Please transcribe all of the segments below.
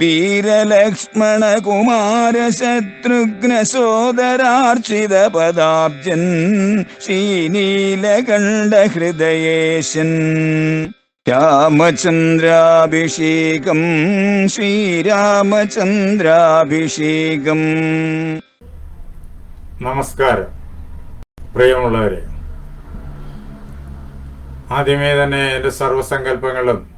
വീരലക്ഷ്മണ കുമാര ശത്രുഘ്ന സോദരാർച്ചിത പദാബ്ജൻ ശ്രീനീലകണ്ഠ ഹൃദയേശൻ രാമചന്ദ്രാഭിഷേകം ശ്രീരാമചന്ദ്രാഭിഷേകം. നമസ്കാരം. പ്രിയമുള്ളവരെ ആദ്യമേ തന്നെ എന്റെ സർവസങ്കല്പങ്ങളും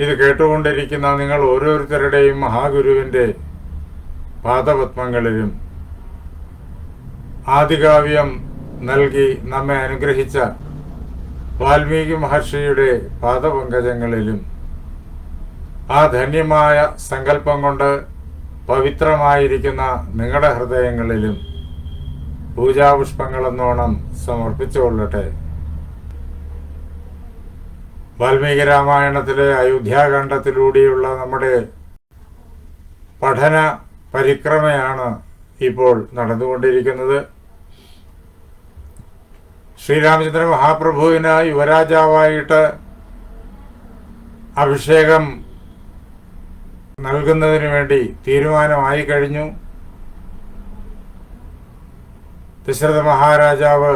ഇത് കേട്ടുകൊണ്ടിരിക്കുന്ന നിങ്ങൾ ഓരോരുത്തരുടെയും മഹാഗുരുവിന്റെ പാദപത്മങ്ങളിലും ആദികാവ്യം നൽകി നമ്മെ അനുഗ്രഹിച്ച വാൽമീകി മഹർഷിയുടെ പാദപങ്കജങ്ങളിലും ആ ധന്യമായ സങ്കല്പം കൊണ്ട് പവിത്രമായിരിക്കുന്ന നിങ്ങളുടെ ഹൃദയങ്ങളിലും പൂജാപുഷ്പങ്ങളെന്നോണം സമർപ്പിച്ചുകൊള്ളട്ടെ. വാൽമീകി രാമായണത്തിലെ അയോധ്യാകാന്ഡത്തിലൂടെയുള്ള നമ്മുടെ പഠന പരിക്രമയാണ് ഇപ്പോൾ നടന്നുകൊണ്ടിരിക്കുന്നത്. ശ്രീരാമചന്ദ്ര മഹാപ്രഭുവിന് യുവരാജാവായിട്ട് അഭിഷേകം നൽകുന്നതിന് വേണ്ടി തീരുമാനമായി കഴിഞ്ഞു. ദശരഥ മഹാരാജാവ്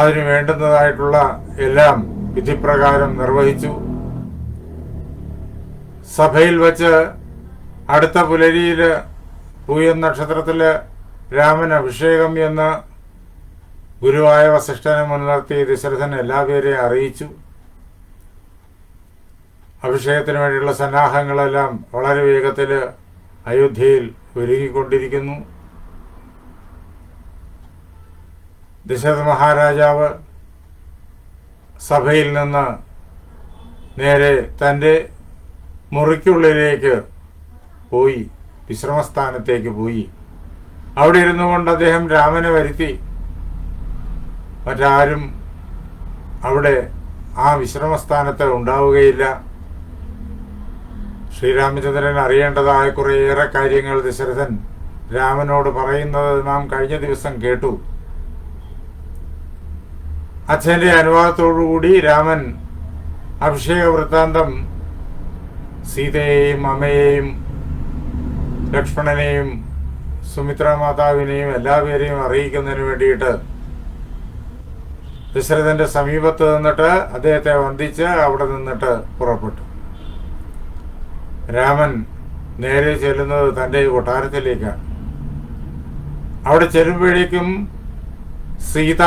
അതിന് വേണ്ടുന്നതായിട്ടുള്ള എല്ലാം വിധിപ്രകാരം നിർവഹിച്ചു. സഭയിൽ വച്ച് അടുത്ത പുലരിയിൽ പൂയം നക്ഷത്രത്തിൽ രാമൻ അഭിഷേകം എന്ന് ഗുരുവായ വസിഷ്ഠനെ മുൻനിർത്തി ദശരഥൻ എല്ലാവരെയും അറിയിച്ചു. അഭിഷേകത്തിന് വേണ്ടിയുള്ള സന്നാഹങ്ങളെല്ലാം വളരെ വേഗത്തിൽ അയോധ്യയിൽ ഒരുങ്ങിക്കൊണ്ടിരിക്കുന്നു. ദശരഥ മഹാരാജാവ് സഭയിൽ നിന്ന് നേരെ തന്റെ മുറിക്കുള്ളിലേക്ക് പോയി വിശ്രമസ്ഥാനത്തേക്ക് പോയി. അവിടെ ഇരുന്നു കൊണ്ട് അദ്ദേഹം രാമനെ വരുത്തി. മറ്റാരും അവിടെ ആ വിശ്രമസ്ഥാനത്ത് ഉണ്ടാവുകയില്ല. ശ്രീരാമചന്ദ്രൻ അറിയേണ്ടതായ കുറേയേറെ കാര്യങ്ങൾ ദശരഥൻ രാമനോട് പറയുന്നത് നാം കഴിഞ്ഞ ദിവസം കേട്ടു. അച്ഛന്റെ അനുവാദത്തോടുകൂടി രാമൻ അഭിഷേക വൃത്താന്തം സീതയെയും അമ്മയെയും ലക്ഷ്മണനെയും സുമിത്ര മാതാവിനെയും എല്ലാവരെയും അറിയിക്കുന്നതിന് വേണ്ടിയിട്ട് ദശരഥന്റെ സമീപത്ത് നിന്നിട്ട് അദ്ദേഹത്തെ വന്ദിച്ച് അവിടെ നിന്നിട്ട് പുറപ്പെട്ടു. രാമൻ നേരെ ചെല്ലുന്നത് തന്റെ കൊട്ടാരത്തിലേക്കാണ്. അവിടെ ചെല്ലുമ്പോഴേക്കും സീത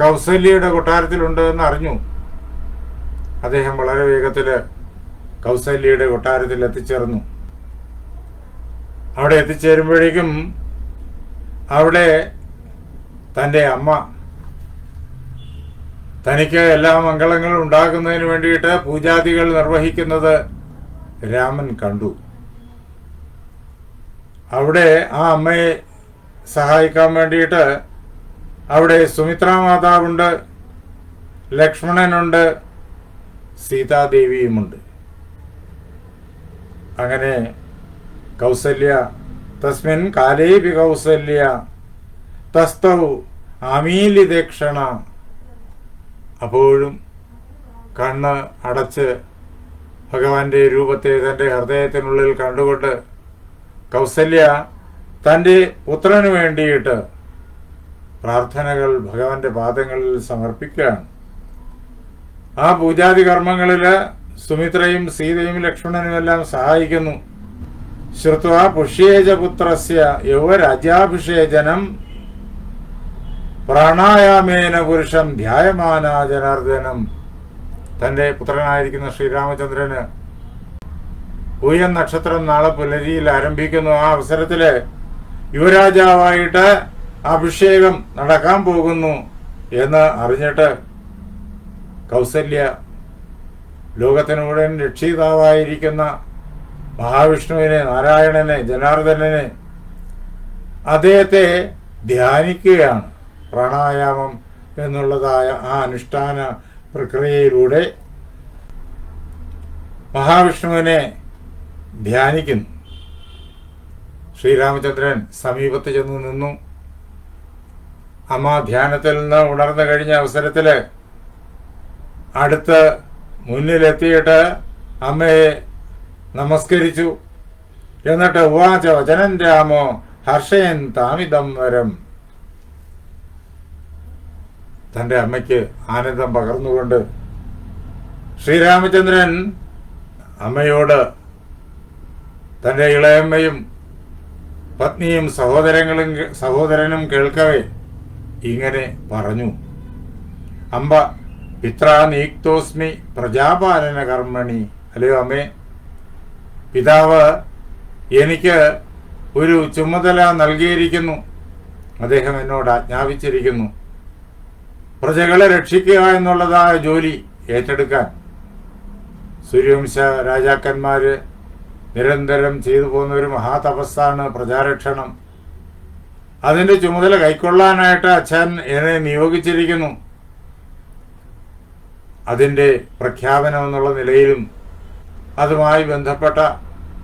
കൗസല്യയുടെ കൊട്ടാരത്തിലുണ്ട് എന്ന് അറിഞ്ഞു. അദ്ദേഹം വളരെ വേഗത്തിൽ കൗസല്യയുടെ കൊട്ടാരത്തിൽ എത്തിച്ചേർന്നു. അവിടെ എത്തിച്ചേരുമ്പോഴേക്കും അവിടെ തന്റെ അമ്മ തനിക്ക് എല്ലാ മംഗളങ്ങളും ഉണ്ടാക്കുന്നതിന് വേണ്ടിയിട്ട് പൂജാദികൾ നിർവഹിക്കുന്നത് രാമൻ കണ്ടു. അവിടെ ആ അമ്മയെ സഹായിക്കാൻ വേണ്ടിയിട്ട് അവിടെ സുമിത്ര മാതാവുണ്ട് ലക്ഷ്മണനുണ്ട് സീതാദേവിയുമുണ്ട്. അങ്ങനെ കൗസല്യ തസ്മിൻ കാലേപി കൗസല്യ തസ്തൗ അമീലിതക്ഷണ അപ്പോഴും കണ്ണ് അടച്ച് ഭഗവാന്റെ രൂപത്തെ തന്റെ ഹൃദയത്തിനുള്ളിൽ കണ്ടുകൊണ്ട് കൗസല്യ തന്റെ പുത്രന് വേണ്ടിയിട്ട് പ്രാർത്ഥനകൾ ഭഗവാന്റെ പാദങ്ങളിൽ സമർപ്പിക്കുകയാണ്. ആ പൂജാതി കർമ്മങ്ങളിൽ സുമിത്രയും സീതയും ലക്ഷ്മണനും എല്ലാം സഹായിക്കുന്നു. ശ്രുത്വ പുഷ്യേജപുത്രസ്യ യുവരാജ്യാഭിഷേചനം പ്രാണായാമേന പുരുഷം ധ്യായമാന ജനാർദ്ദനം തന്റെ പുത്രനായിരിക്കുന്ന ശ്രീരാമചന്ദ്രന് ഉയൻ നക്ഷത്രം നാളെ പുലരിയിൽ ആരംഭിക്കുന്നു. ആ അവസരത്തിൽ യുവരാജാവായിട്ട് അഭിഷേകം നടക്കാൻ പോകുന്നു എന്ന് അറിഞ്ഞിട്ട് കൗസല്യ ലോകത്തിന് മുഴുവൻ രക്ഷിതാവായിരിക്കുന്ന മഹാവിഷ്ണുവിനെ നാരായണനെ ജനാർദ്ദനനെ അദ്ദേഹത്തെ ധ്യാനിക്കുകയാണ്. പ്രാണായാമം എന്നുള്ളതായ ആ അനുഷ്ഠാന പ്രക്രിയയിലൂടെ മഹാവിഷ്ണുവിനെ ധ്യാനിക്കുന്നു. ശ്രീരാമചന്ദ്രൻ സമീപത്ത് ചെന്ന് നിന്നു. അമ്മ ധ്യാനത്തിൽ നിന്ന് ഉണർന്നു കഴിഞ്ഞ അവസരത്തിൽ അടുത്ത് മുന്നിലെത്തിയിട്ട് അമ്മയെ നമസ്കരിച്ചു. എന്നിട്ട് ഉവാച ജനൻ രാമോ ഹർഷയൻ താമിതം വരം. തന്റെ അമ്മയ്ക്ക് ആനന്ദം പകർന്നുകൊണ്ട് ശ്രീരാമചന്ദ്രൻ അമ്മയോട് തന്റെ ഇളയമ്മയും പത്നിയും സഹോദരങ്ങളും സഹോദരനും കേൾക്കവേ. ഇങ്ങനെ പറഞ്ഞു. അമ്പ പിത്രാ നീക്തോസ്മി പ്രജാപാലന കർമ്മണി. അല്ലയോ അമ്മേ? പിതാവ് എനിക്ക് ഒരു ചുമതല നൽകിയിരിക്കുന്നു. അദ്ദേഹം എന്നോട് ആജ്ഞാപിച്ചിരിക്കുന്നു. പ്രജകളെ രക്ഷിക്കുക എന്നുള്ളതായ ജോലി ഏറ്റെടുക്കാൻ. സൂര്യവംശ രാജാക്കന്മാര് നിരന്തരം ചെയ്തു പോകുന്ന ഒരു മഹാതപസ്സാണ് പ്രജാരക്ഷണം. അതിന്റെ ചുമതല കൈക്കൊള്ളാനായിട്ട് അച്ഛൻ എന്നെ നിയോഗിച്ചിരിക്കുന്നു. അതിന്റെ പ്രഖ്യാപനം എന്നുള്ള നിലയിലും അതുമായി ബന്ധപ്പെട്ട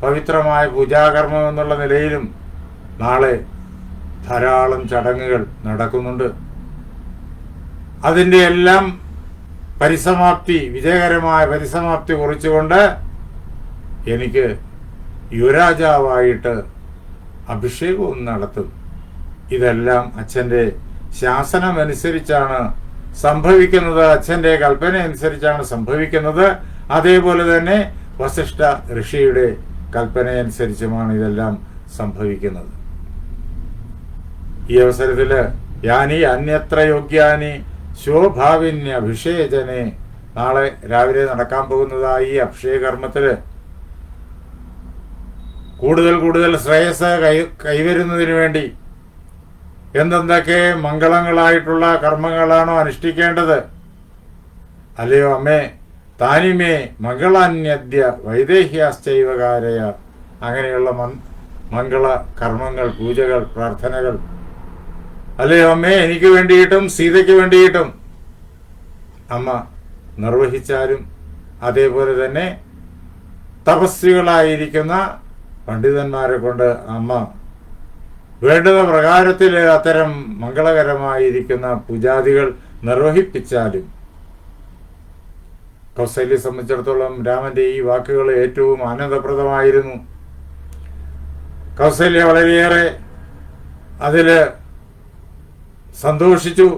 പവിത്രമായ പൂജാകർമ്മം എന്നുള്ള നിലയിലും നാളെ ധാരാളം ചടങ്ങുകൾ നടക്കുന്നുണ്ട്. അതിന്റെ എല്ലാം പരിസമാപ്തി വിജയകരമായ പരിസമാപ്തി കുറിച്ചുകൊണ്ട് എനിക്ക് യുവരാജാവായിട്ട് അഭിഷേകവും നടത്തും. ഇതെല്ലാം അച്ഛന്റെ ശാസനം അനുസരിച്ചാണ് സംഭവിക്കുന്നത്. അച്ഛന്റെ കൽപ്പന അനുസരിച്ചാണ് സംഭവിക്കുന്നത്. അതേപോലെ തന്നെ വസിഷ്ഠ ഋഷിയുടെ കൽപ്പന കൽപ്പനയനുസരിച്ചുമാണ് ഇതെല്ലാം സംഭവിക്കുന്നത്. ഈ അവസരത്തിൽ യാനി അന്യത്ര യോഗ്യാനി ശോഭാവിന്യ അഭിഷേചനെ നാളെ രാവിലെ നടക്കാൻ പോകുന്നതായി ഈ അഭിഷേകർമ്മത്തിൽ കൂടുതൽ കൂടുതൽ ശ്രേയസ് കൈ കൈവരുന്നതിന് വേണ്ടി എന്തെന്തൊക്കെ മംഗളങ്ങളായിട്ടുള്ള കർമ്മങ്ങളാണോ അനുഷ്ഠിക്കേണ്ടത്? അല്ലയോ അമ്മേ താനിമേ മംഗളാന്യദ്യ വൈദേഹ്യാശ്ചൈവകാരയ. അങ്ങനെയുള്ള മംഗള കർമ്മങ്ങൾ പൂജകൾ പ്രാർത്ഥനകൾ. അല്ലയോ അമ്മേ എനിക്ക് വേണ്ടിയിട്ടും സീതയ്ക്ക് വേണ്ടിയിട്ടും. അമ്മ നിർവഹിച്ചാലും അതേപോലെ തന്നെ തപസ്വികളായിരിക്കുന്ന പണ്ഡിതന്മാരെ കൊണ്ട് അമ്മ വേണ്ടുന്ന പ്രകാരത്തിൽ അത്തരം മംഗളകരമായിരിക്കുന്ന പൂജാദികൾ നിർവഹിപ്പിച്ചാലും കൗസല്യെ സംബന്ധിച്ചിടത്തോളം രാമന്റെ ഈ വാക്കുകൾ ഏറ്റവും ആനന്ദപ്രദമായിരുന്നു. കൗസല്യ വളരെയേറെ അതിൽ സന്തോഷിച്ചു.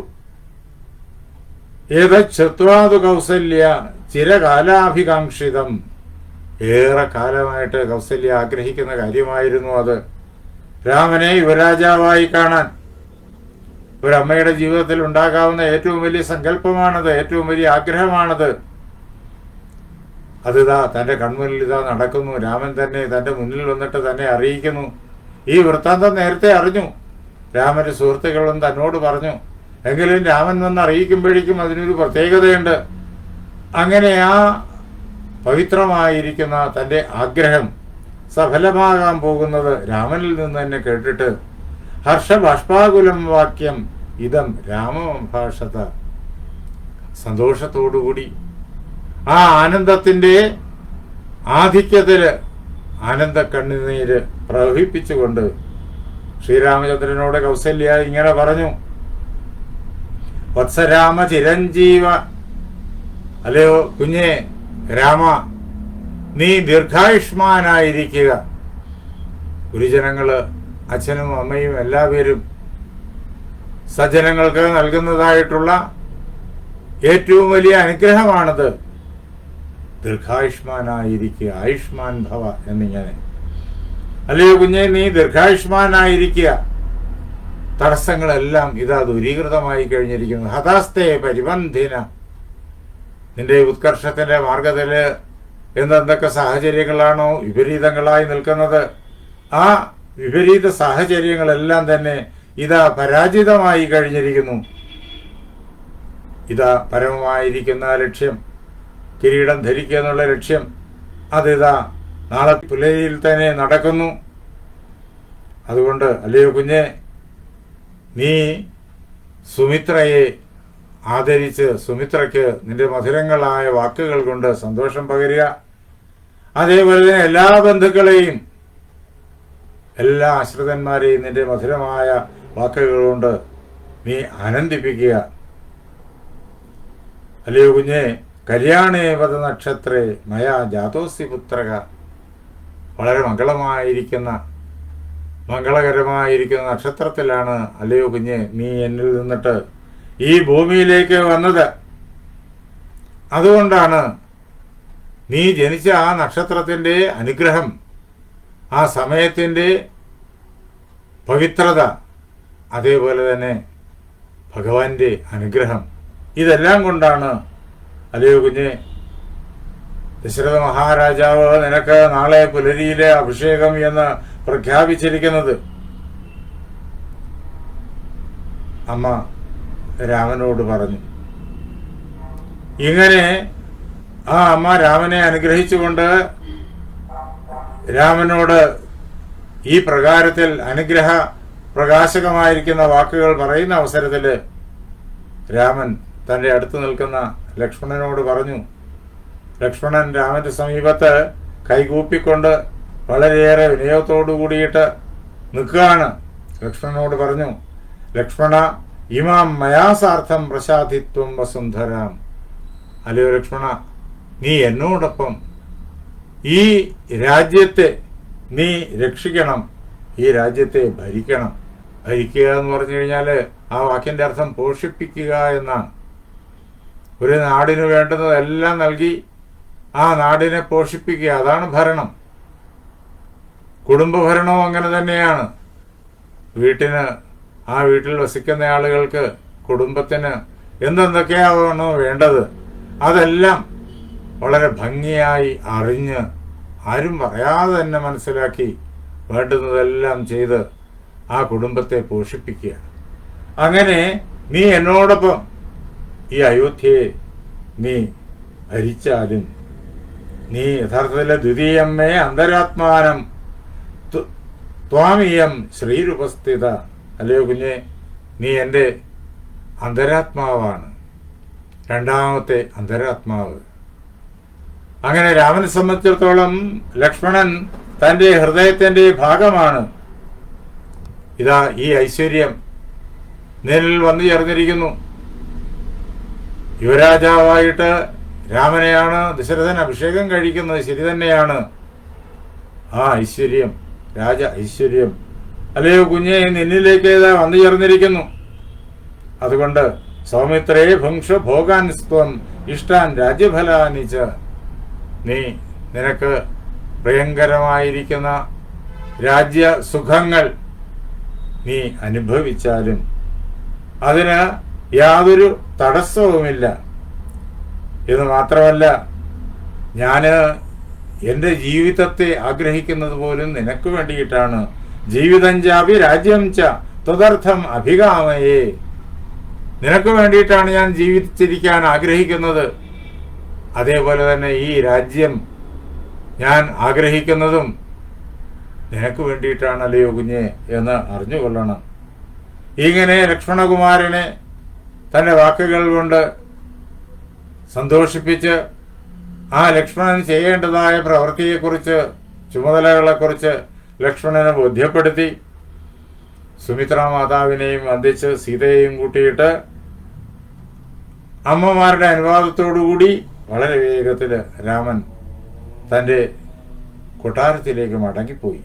ഏതച്ഛത്വാതു കൗസല്യ ചിരകാലാഭികാംക്ഷിതം. ഏറെ കാലമായിട്ട് കൗസല്യ ആഗ്രഹിക്കുന്ന കാര്യമായിരുന്നു അത്. രാമനെ യുവരാജാവായി കാണാൻ. ഒരമ്മയുടെ ജീവിതത്തിൽ ഉണ്ടാകാവുന്ന ഏറ്റവും വലിയ സങ്കല്പമാണത് ഏറ്റവും വലിയ ആഗ്രഹമാണത്. അതിതാ തന്റെ കൺമുന്നിൽ ഇതാ നടക്കുന്നു. രാമൻ തന്നെ തന്റെ മുന്നിൽ വന്നിട്ട് തന്നെ അറിയിക്കുന്നു. ഈ വൃത്താന്തം നേരത്തെ അറിഞ്ഞു. രാമന്റെ സുഹൃത്തുക്കളും തന്നോട് പറഞ്ഞു എങ്കിലും രാമൻ വന്ന് അറിയിക്കുമ്പോഴേക്കും അതിനൊരു പ്രത്യേകതയുണ്ട്. അങ്ങനെ ആ പവിത്രമായിരിക്കുന്ന തന്റെ ആഗ്രഹം സഫലമാകാൻ പോകുന്നത് രാമനിൽ നിന്ന് തന്നെ കേട്ടിട്ട് ഹർഷബാഷ്പാകുലം വാക്യം ഇതം രാമഭാഷത സന്തോഷത്തോടുകൂടി. ആ ആനന്ദത്തിന്റെ ആധിക്യത്തിൽ ആനന്ദ കണ്ണുനീര് പ്രവഹിപ്പിച്ചുകൊണ്ട് ശ്രീരാമചന്ദ്രനോട് കൗസല്യ ഇങ്ങനെ പറഞ്ഞു. വത്സരാമ ചിരഞ്ജീവ അല്ലയോ കുഞ്ഞേ രാമ നീ ദീർഘായുഷ്മാനായിരിക്കുക. ഗുരുജനങ്ങൾ അച്ഛനും അമ്മയും എല്ലാവരും സജ്ജനങ്ങൾക്ക് നൽകുന്നതായിട്ടുള്ള ഏറ്റവും വലിയ അനുഗ്രഹമാണത്. ദീർഘായുഷ്മാനായിരിക്കുക. ആയുഷ്മാൻ ഭവ എന്നിങ്ങനെ അല്ലയോ കുഞ്ഞെ നീ ദീർഘായുഷ്മാനായിരിക്കുക. തടസ്സങ്ങളെല്ലാം ഇതാ ദൂരീകൃതമായി കഴിഞ്ഞിരിക്കുന്നു. ഹതാസ്തേ പരിബന്ധിന. നിന്റെ ഉത്കർഷത്തിന്റെ മാർഗത്തിൽ എന്തെന്തൊക്കെ സാഹചര്യങ്ങളാണോ വിപരീതങ്ങളായി നിൽക്കുന്നത്? ആ വിപരീത സാഹചര്യങ്ങളെല്ലാം തന്നെ ഇതാ പരാജിതമായി കഴിഞ്ഞിരിക്കുന്നു. ഇതാ പരമമായിരിക്കുന്ന ലക്ഷ്യം കിരീടം ധരിക്കുക എന്നുള്ള ലക്ഷ്യം അതിതാ നാളെ പുലരിയിൽ തന്നെ നടക്കുന്നു. അതുകൊണ്ട് അല്ലയോ കുഞ്ഞെ നീ സുമിത്രയെ ആദരിച്ച് സുമിത്രയ്ക്ക് നിന്റെ മധുരങ്ങളായ വാക്കുകൾ കൊണ്ട് സന്തോഷം പകരുക. അതേപോലെ തന്നെ എല്ലാ ബന്ധുക്കളെയും എല്ലാ ആശ്രിതന്മാരെയും നിന്റെ മധുരമായ വാക്കുകൾ കൊണ്ട് നീ ആനന്ദിപ്പിക്കുക. അല്ലയോ കുഞ്ഞെ കല്യാണേവത നക്ഷത്രേ മയാ ജാതോസി പുത്രക. വളരെ മംഗളമായിരിക്കുന്ന മംഗളകരമായിരിക്കുന്ന നക്ഷത്രത്തിലാണ് അല്ലയോ കുഞ്ഞെ നീ എന്നിൽ നിന്നിട്ട് ഈ ഭൂമിയിലേക്ക് വന്നത്. അതുകൊണ്ടാണ് നീ ജനിച്ച ആ നക്ഷത്രത്തിന്റെ അനുഗ്രഹം ആ സമയത്തിന്റെ പവിത്രത അതേപോലെ തന്നെ ഭഗവാന്റെ അനുഗ്രഹം. ഇതെല്ലാം കൊണ്ടാണ് അല്ലയോ കുഞ്ഞെ? ദശരഥ മഹാരാജാവ് നിനക്ക് നാളെ പുലരിയിലെ അഭിഷേകം എന്ന് പ്രഖ്യാപിച്ചിരിക്കുന്നത്. അമ്മ രാമനോട് പറഞ്ഞു. ഇങ്ങനെ ആ അമ്മ രാമനെ അനുഗ്രഹിച്ചുകൊണ്ട് രാമനോട് ഈ പ്രകാരത്തിൽ അനുഗ്രഹ പ്രകാശകമായിരിക്കുന്ന വാക്കുകൾ പറയുന്ന അവസരത്തിൽ രാമൻ തന്റെ അടുത്ത് നിൽക്കുന്ന ലക്ഷ്മണനോട് പറഞ്ഞു ലക്ഷ്മണൻ രാമന്റെ സമീപത്ത് കൈകൂപ്പിക്കൊണ്ട് വളരെയേറെ വിനയത്തോടു കൂടിയിട്ട് നിൽക്കുകയാണ്. ലക്ഷ്മണനോട് പറഞ്ഞു ലക്ഷ്മണ ഇമാം മയാസാർത്ഥം പ്രസാദിത്വം വസുന്ധരാം. അല്ലയോ ലക്ഷ്മണ നീ എന്നോടൊപ്പം ഈ രാജ്യത്തെ നീ രക്ഷിക്കണം ഈ രാജ്യത്തെ ഭരിക്കണം. ഭരിക്കുക എന്ന് പറഞ്ഞു കഴിഞ്ഞാൽ ആ വാക്കിന്റെ അർത്ഥം പോഷിപ്പിക്കുക എന്നാണ്. ഒരു നാടിന് വേണ്ടുന്നതെല്ലാം നൽകി ആ നാടിനെ പോഷിപ്പിക്കുക അതാണ് ഭരണം. കുടുംബഭരണവും അങ്ങനെ തന്നെയാണ്. വീട്ടിന് ആ വീട്ടിൽ വസിക്കുന്ന ആളുകൾക്ക് കുടുംബത്തിന് എന്തെന്തൊക്കെയാണോ വേണ്ടത് അതെല്ലാം വളരെ ഭംഗിയായി അറിഞ്ഞ് ആരും പറയാതെ തന്നെ മനസ്സിലാക്കി വേണ്ടുന്നതെല്ലാം ചെയ്ത് ആ കുടുംബത്തെ പോഷിപ്പിക്കുക. അങ്ങനെ നീ എന്നോടൊപ്പം ഈ അയോധ്യയെ നീ ഭരിച്ചാലും നീ യഥാർത്ഥത്തിലെ ദ്വിതീയമ്മേ അന്തരാത്മാനം ത്വാമിയം ത്വാമീയം ശ്രീരുപസ്ഥിത അല്ലയോ കുഞ്ഞെ? നീ എന്റെ അന്തരാത്മാവാണ്. രണ്ടാമത്തെ അന്തരാത്മാവ്. അങ്ങനെ രാമനെ സംബന്ധിച്ചിടത്തോളം ലക്ഷ്മണൻ തന്റെ ഹൃദയത്തിന്റെ ഭാഗമാണ്. ഇതാ ഈ ഐശ്വര്യം നിന്നിൽ വന്നു ചേർന്നിരിക്കുന്നു. യുവരാജാവായിട്ട് രാമനെയാണ് ദശരഥൻ അഭിഷേകം കഴിക്കുന്നത്. ശരി തന്നെയാണ്. ആ ഐശ്വര്യം രാജ ഐശ്വര്യം. അല്ലയോ കുഞ്ഞെ നിന്നിലേക്ക് ഏതാ വന്നു ചേർന്നിരിക്കുന്നു? അതുകൊണ്ട് സൗമിത്രേ ഭംഷ ഭോഗാൻ സ്വം ഇഷ്ടാൻ രാജ്യഫലാനിച്ച നീ നിനക്ക് പ്രിയങ്കരമായിരിക്കുന്ന രാജ്യ സുഖങ്ങൾ നീ അനുഭവിച്ചാലും അതിന് യാതൊരു തടസ്സവുമില്ല. എന്ന് മാത്രമല്ല ഞാൻ എന്റെ ജീവിതത്തെ ആഗ്രഹിക്കുന്നത് പോലും നിനക്ക് വേണ്ടിയിട്ടാണ്. ജീവിതം ചാപി രാജ്യം ച തദർത്ഥം അഭികാമയേ. നിനക്ക് വേണ്ടിയിട്ടാണ് ഞാൻ ജീവിച്ചിരിക്കാൻ ആഗ്രഹിക്കുന്നത്. അതേപോലെ തന്നെ ഈ രാജ്യം ഞാൻ ആഗ്രഹിക്കുന്നതും നിനക്ക് വേണ്ടിയിട്ടാണല്ലയോ കുഞ്ഞെ എന്ന് അറിഞ്ഞുകൊള്ളണം. ഇങ്ങനെ ലക്ഷ്മണകുമാരനെ തന്റെ വാക്കുകൾ കൊണ്ട് സന്തോഷിപ്പിച്ച് ആ ലക്ഷ്മണൻ ചെയ്യേണ്ടതായ പ്രവൃത്തിയെക്കുറിച്ച് ചുമതലകളെക്കുറിച്ച് ലക്ഷ്മണനെ ബോധ്യപ്പെടുത്തി സുമിത്ര മാതാവിനെയും വന്ദിച്ച് സീതയെയും കൂട്ടിയിട്ട് അമ്മമാരുടെ അനുവാദത്തോടുകൂടി വളരെ വേഗത്തിൽ രാമൻ തന്റെ കൊട്ടാരത്തിലേക്ക് മടങ്ങിപ്പോയി.